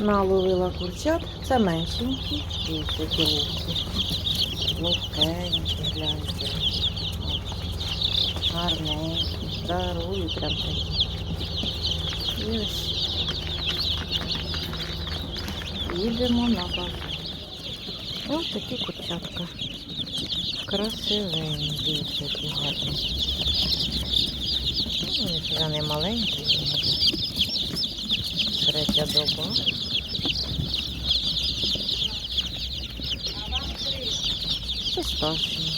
Наловила курчат. Це меншенькі. Дивіться, які ловкі. Ловкенькі, гляньте. Гарненькі. Здорові прям такі. І ось. Їдемо на базар. Ось такі курчатка. Красивенні, дивіться, які гарні. Ну, вони вже не маленькі, রেখে Que Espaço.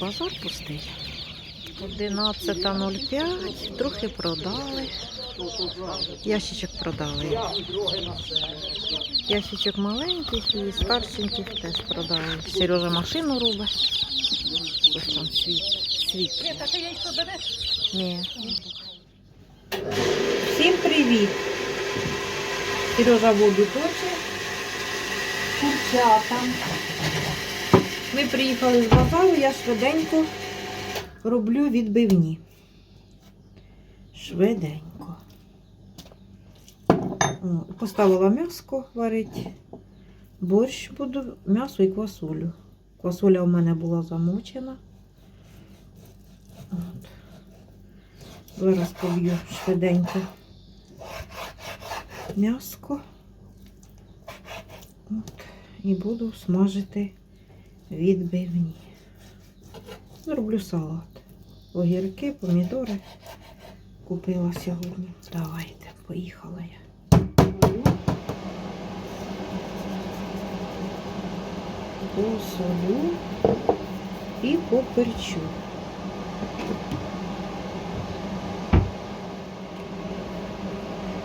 Базар пустий. 11.05, трохи продали. Ящичок продали. Ящичок маленьких і старшеньких теж продали. Сережа машину робить. Ось там світ. Світ. Ні. Всім привіт! Сережа воду точить. Курчата. Ми приїхали з базару, я швиденько роблю відбивні. Швиденько. Поставила м'яско варити. Борщ буду, м'ясо і квасолю. Квасоля у мене була замочена. От. Зараз поб'ю швиденько м'яско. От. І буду смажити відбивні. Зроблю салат. Огірки, помідори купила сьогодні. Давайте, поїхала я. Посолю і поперчу.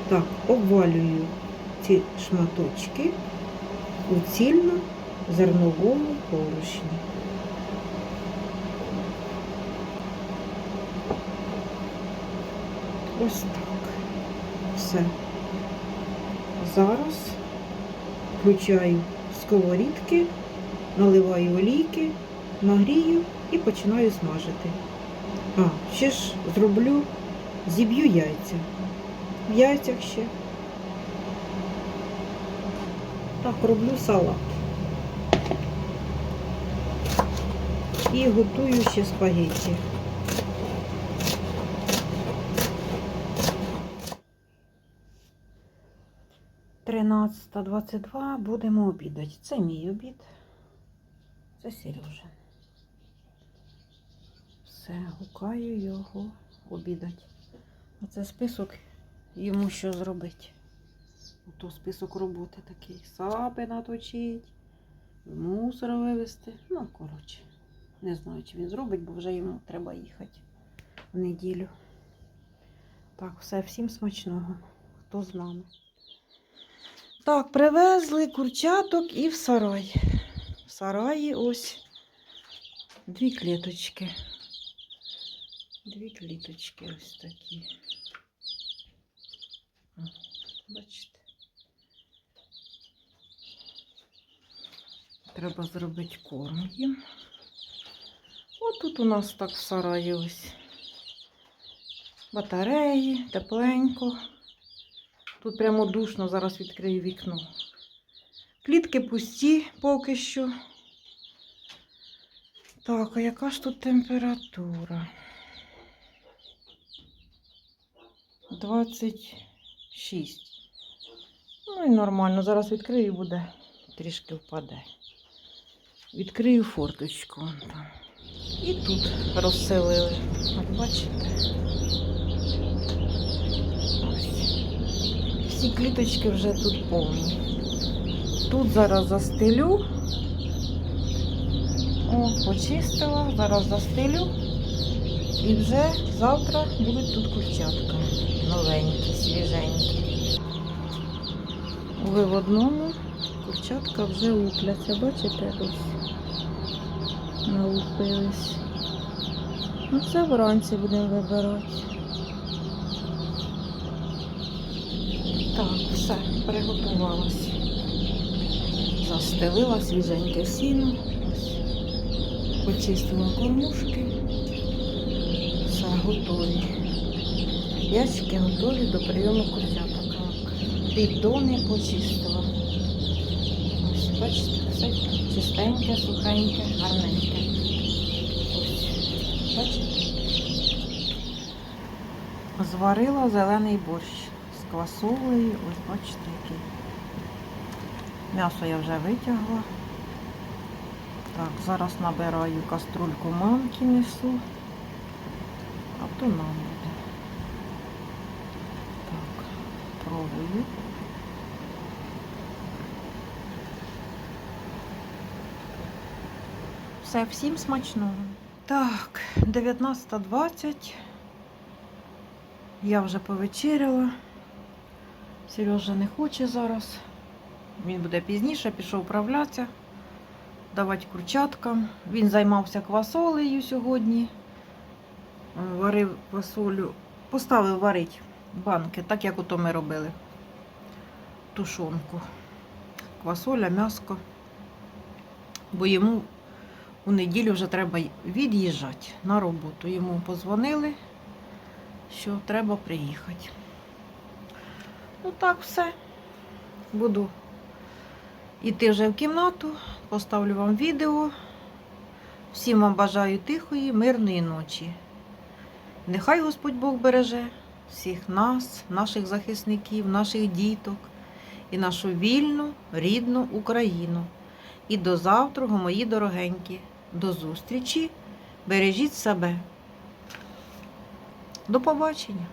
Так, обвалюю ці шматочки у цільно зерновому порошні. Ось так. Все. Зараз включаю сковорідки, наливаю олійки, нагрію і починаю смажити. А, ще ж зроблю, зіб'ю яйця. В яйцях ще. Так, роблю салат. І готую ще спагетті. Тринадцята двадцять два будемо обідати. Це мій обід. Це Сережа. Все, гукаю його обідати. Оце список йому що зробити. Ото список роботи такий. Сапи наточить, мусор вивезти. Ну, коротше, не знаю, чи він зробить, бо вже йому треба їхати в неділю. Так, все, всім смачного. Хто з нами? Так, привезли курчаток і в сарай. В сараї ось дві клеточки. Дві кліточки ось такі. Бачите. Треба зробити корм їм. Ось тут у нас так в сараї ось. Батареї, тепленько. Тут прямо душно, зараз відкрию вікно. Клітки пусті поки що. Так, а яка ж тут температура? 26. Ну і нормально. Зараз відкрию буде трішки впаде. Відкрию форточку. там. І тут розселили. От бачите? Ось. Всі кліточки вже тут повні. Тут зараз застелю. О, почистила, зараз застелю. І вже завтра будуть тут курчатка. Новенькі, свіженькі. У виводному курчатка вже лупляться, бачите, ось налупились. Ну, це вранці будемо вибирати. Так, все, приготувалась. Застелила свіженьке сіно. Почистила кормушки. Все готові. Ящики готові до прийому курчаток. Піддони почистила. Ось, бачите, все чистеньке, сухеньке, гарненьке. Бачите? Зварила зелений борщ з квасолею. Ось бачите, який. М'ясо я вже витягла. Так, зараз набираю каструльку манки несу. А то нам буде. Так, пробую. Все, всім смачного. Так, 19.20. Я вже повечеряла. Сережа не хоче зараз. Він буде пізніше, пішов управлятися, давати курчаткам. Він займався квасолею сьогодні. Варив квасолю, поставив варити банки, так як ото ми робили. Тушонку. Квасоля, м'яско. Бо йому у неділю вже треба від'їжджати на роботу. Йому позвонили, що треба приїхати. Ну так, все. Буду йти вже в кімнату, поставлю вам відео. Всім вам бажаю тихої, мирної ночі. Нехай Господь Бог береже всіх нас, наших захисників, наших діток і нашу вільну, рідну Україну. І до завтра, мої дорогенькі. До зустрічі. Бережіть себе. До побачення.